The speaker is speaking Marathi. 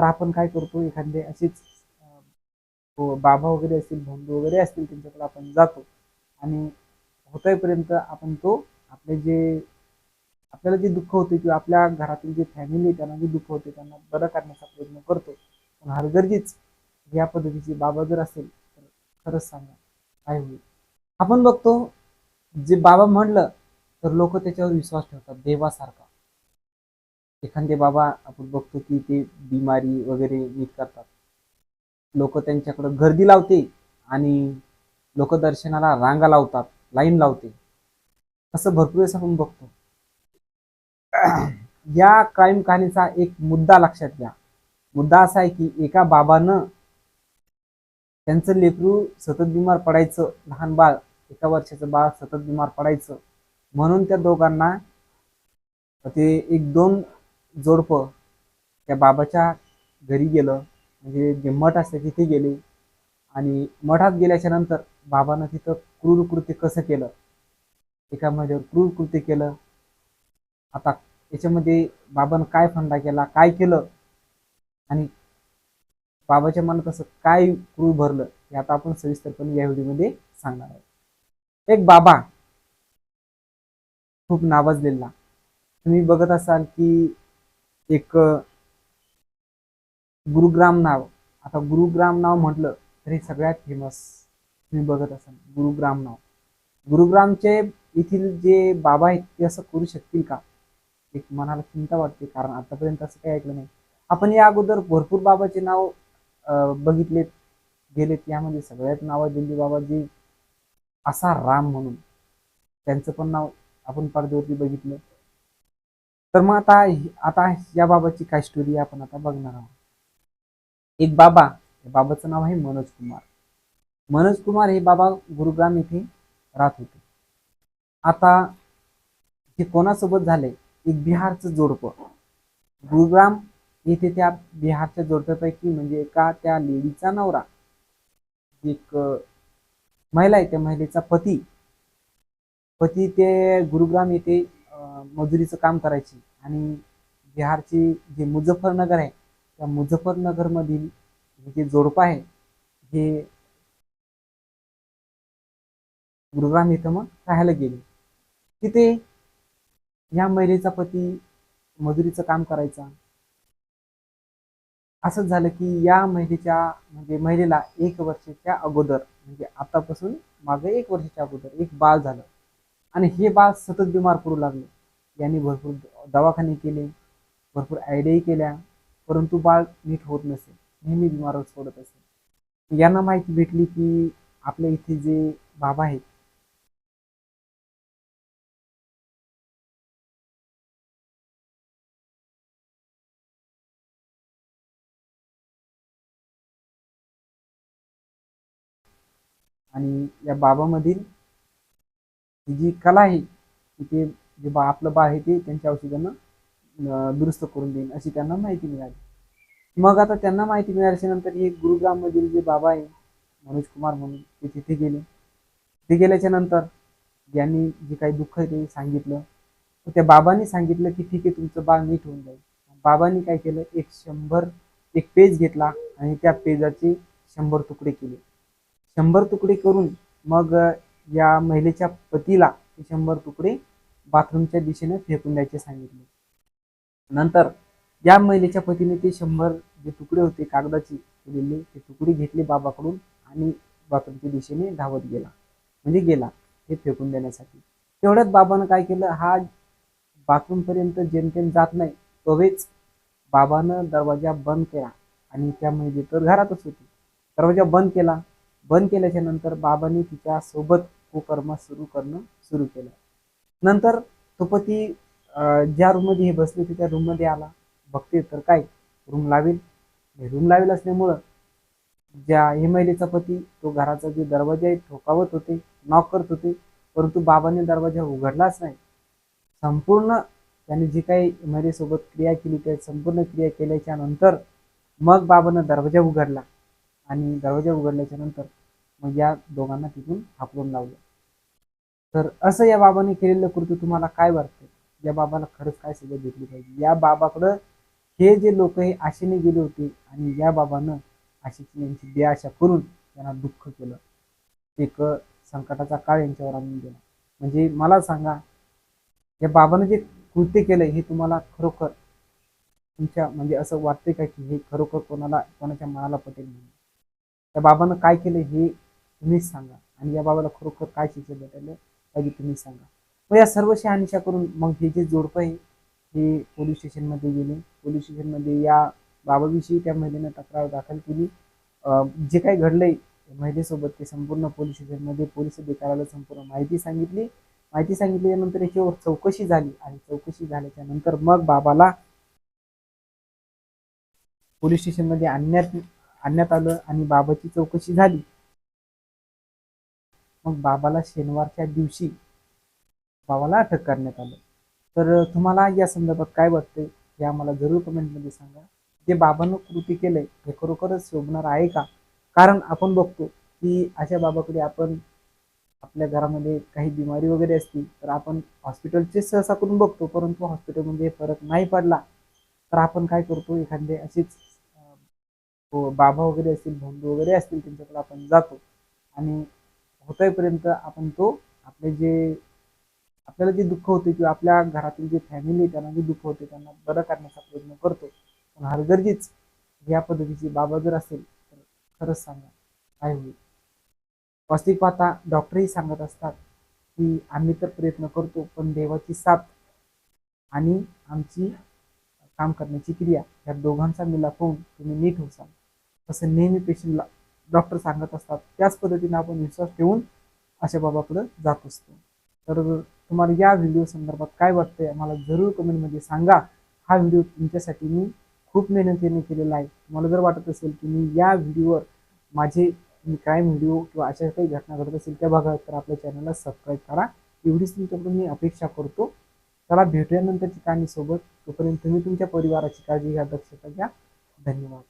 तर आपण काय करतो एखादे असेच बाबा वगैरे असतील बंधू वगैरे असतील त्यांच्याकडे आपण जातो. आणि होतोयपर्यंत आपण तो आपले जे आपल्याला जे दुःख होते किंवा आपल्या घरातील जे फॅमिली आहे त्यांना जे दुःख होते त्यांना बरं करण्याचा प्रयत्न करतो. पण हरगर्जीच या पद्धतीची बाबा जर असेल तर खरंच सांगा काय होईल? आपण बघतो जे बाबा म्हणलं तर लोक त्याच्यावर विश्वास ठेवतात देवासारखा. एखादे बाबा आपण बघतो की ते बिमारी वगैरे नीट करतात. लोक त्यांच्याकडं गर्दी लावते आणि लोक दर्शनाला रांगा लावतात लाईन लावते. असं भरपूर वेळेस आपण बघतो. या क्राईम कहाणीचा एक मुद्दा लक्षात घ्या. मुद्दा असा आहे की एका बाबानं त्यांचं लेकरू सतत बिमार पडायचं लहान बाळ एका वर्षाचं बाळ सतत बिमार पडायचं. म्हणून त्या दोघांना ते एक दोन जोडपं त्या बाबाच्या घरी गेलं. म्हणजे जे मठ असते तिथे गेले. आणि मठात गेल्याच्यानंतर बाबानं तिथं क्रूर कृत्य कसं केलं? एका माझ्यावर क्रूर कृत्य केलं. आता याच्यामध्ये बाबानं काय फंडा केला? काय केलं? आणि बाबाच्या मनात असं काय क्रूर भरलं? हे आता आपण सविस्तरपणे या व्हिडिओमध्ये सांगणार आहे एक बाबा खूप नावाजलेला. तुम्ही बघत असाल की एक गुरुग्राम नाव. आता गुरुग्राम नाव म्हटलं तरी सगळ्यात फेमस तुम्ही बघत असाल गुरुग्राम नाव. गुरुग्रामचे येथील जे बाबा आहेत ते असं करू शकतील का? एक मनाला चिंता वाटते कारण आतापर्यंत असं काही ऐकलं नाही. आपण या अगोदर भरपूर बाबाचे नाव बघितलेत गेलेत. यामध्ये सगळ्यात नाव दिल्ली बाबाजी असा राम म्हणून. त्यांचं पण नाव आपण पडद्यावरती बघितलं. तर मग आता आता या बाबाची काय स्टोरी आपण आता बघणार आहोत. एक बाबा या बाबाचं नाव आहे मनोज कुमार. मनोज कुमार हे बाबा गुरुग्राम येथे राहत होते. आता हे कोणासोबत झाले? एक बिहारचं जोडपं. गुरुग्राम येथे त्या बिहारच्या जोडप्यापैकी म्हणजे एका त्या लेडीचा नवरा एक महिला आहे त्या महिलेचा पती. पती ते गुरुग्राम येथे मजुरीचं काम करायची. आणि बिहारचे जे मुझफ्फरनगर आहे त्या मुझफ्फरनगरमधील हे जे जोडपं आहे हे गुरुग्राम इथं मग राहायला गेले. तिथे या महिलेचा पती मजुरीचं काम करायचा. असंच झालं की या महिलेच्या म्हणजे महिलेला एक वर्षाच्या अगोदर म्हणजे आतापासून मागे एक वर्षाच्या अगोदर एक बाळ झालं. आणि हे बाळ सतत बिमार पडू लागले. यांनी भरपूर दवाखाने केले भरपूर आयडियाही केल्या परंतु बाळ नीट होत नसे नेहमी बिमारवर सोडत असे. यांना माहिती भेटली की आपल्या इथे जे बाबा आहेत आणि या बाबामधील जी कला आहे ती ते जे बा आपलं बा आहे ते त्यांच्या औषधानं दुरुस्त करून देईन अशी त्यांना माहिती मिळाली. मग आता त्यांना माहिती मिळाल्याच्या नंतर हे गुरुग्राममधील जे बाबा आहे मनोज कुमार म्हणून ते तिथे गेले. तिथे गेल्याच्यानंतर यांनी जे काही दुःख आहे ते सांगितलं त्या बाबांनी सांगितलं की ठीक आहे तुमचं बाळ नीट होऊन जाईल. बाबांनी काय केलं एक शंभर एक पेज घेतला आणि त्या पेजाचे शंभर तुकडे केले. शंभर तुकडे करून मग या महिलेच्या पतीला ते शंभर तुकडे बाथरूमच्या दिशेने फेकून द्यायचे सांगितले. नंतर या महिलेच्या पतीने ते शंभर जे तुकडे होते कागदाची दिले ते तुकडे घेतले बाबाकडून आणि बाथरूमच्या दिशेने धावत गेला. म्हणजे गेला हे फेकून देण्यासाठी. तेवढ्यात बाबानं काय केलं? हा बाथरूम पर्यंत जेमतेम जात नाही तोवेच बाबानं दरवाजा बंद केला आणि त्या महिला तर घरातच होती. दरवाजा बंद केला. बंद केल्याच्यानंतर बाबांनी तिच्या सोबत कुकर्म सुरू करणं सुरू केलं. नंतर तो पती ज्या रूममध्ये हे बसले होते त्या रूममध्ये आला. बघते तर काय? रूम लावेल? रूम लावेल असल्यामुळं ज्या हे महिलेचा पती तो घराचा जे दरवाजा आहे ठोकावत होते नॉक करत होते परंतु बाबाने दरवाजा उघडलाच नाही. संपूर्ण त्याने जी काही महिलेसोबत क्रिया केली त्या संपूर्ण क्रिया केल्याच्यानंतर मग बाबानं दरवाजा उघडला. आणि दरवाजा उघडल्याच्या नंतर मग या दोघांना तिथून हाकलून लावलं. तर असं या बाबाने केलेलं कृत्य तुम्हाला काय वाटतं या बाबाला खरंच काय सगळं भेटली पाहिजे? या बाबाकडं हे जे लोक हे आशेने गेले होते आणि या बाबानं आशेची यांची बेआशा करून त्यांना दुःख केलं. एक संकटाचा काळ यांच्यावर आणून गेला म्हणजे मला सांगा या बाबानं जे कृत्य केलं हे तुम्हाला खरोखर तुमच्या म्हणजे असं वाटतंय का की हे खरोखर कोणाला कोणाच्या मनाला पटेल म्हणून? त्या बाबानं काय केलं हे तुम्हीच सांगा. आणि या बाबाला खरोखर काय शिक्षण भेटायला पाहिजे तुम्ही सांगा. मग या सर्व शहानिशा करून मग हे जे जोडपं आहे हे पोलीस स्टेशनमध्ये गेले. पोलीस स्टेशनमध्ये या बाबाविषयी त्या महिलेनं तक्रार दाखल केली. जे काही घडलंय महिलेसोबत ते संपूर्ण पोलीस स्टेशनमध्ये पोलीस अधिकाऱ्याला संपूर्ण माहिती सांगितली. माहिती सांगितल्यानंतर याच्यावर चौकशी झाली आणि चौकशी झाल्याच्यानंतर मग बाबाला पोलीस स्टेशनमध्ये आणण्यात आणण्यात आलं आणि बाबाची चौकशी झाली. मग बाबाला शनिवारच्या दिवशी बाबाला अटक करण्यात आलं. तर तुम्हाला या संदर्भात काय वाटतंय हे आम्हाला जरूर कमेंटमध्ये सांगा. जे बाबानं कृती केलंय हे खरोखरच शोभणार आहे का? कारण आपण बघतो की अशा बाबाकडे आपण आपल्या घरामध्ये काही बिमारी वगैरे असतील तर आपण हॉस्पिटलचे सहसा करून बघतो. परंतु हॉस्पिटलमध्ये फरक नाही पडला तर आपण काय करतो? एखादे असेच बाबा वगैरे असतील बंधू वगैरे असतील त्यांच्याकडे आपण जातो. आणि होतोयपर्यंत आपण तो आपले जे आपल्याला जे दुःख होते किंवा आपल्या घरातील जे फॅमिली त्यांना जे दुःख होते त्यांना बरं करण्याचा प्रयत्न करतो. पण हरगर्जीच या पद्धतीची बाबा जर असेल तर खरंच सांगा काय होईल? वास्तविक पाहता डॉक्टरही सांगत असतात की आम्ही तर प्रयत्न करतो पण देवाची साथ आणि आमची काम करण्याची क्रिया या दोघांचा मिलाप होऊन तुम्ही नीट होसाल. असं नेहमी पेशंटला डॉक्टर सांगत असतात त्याच पद्धतीने आपण विश्वास ठेवून अशा बाबाकडे जात असतो. तर तुम्हाला या व्हिडिओ संदर्भात काय वाटतंय मला जरूर कमेंटमध्ये सांगा. हा व्हिडिओ तुमच्यासाठी मी खूप मेहनतीने केलेला आहे. तुम्हाला जर वाटत असेल की मी या व्हिडिओवर माझे क्राईम व्हिडिओ किंवा अशा काही घटना घडत असेल त्या बघा तर आपल्या चॅनलला सबस्क्राईब करा. एवढीच तुमच्याकडून मी अपेक्षा करतो. चला भेटूया नंतरची कहाणीसोबत तोपर्यंत तुम्ही तुमच्या परिवाराची काळजी घ्या दक्षता घ्या. धन्यवाद.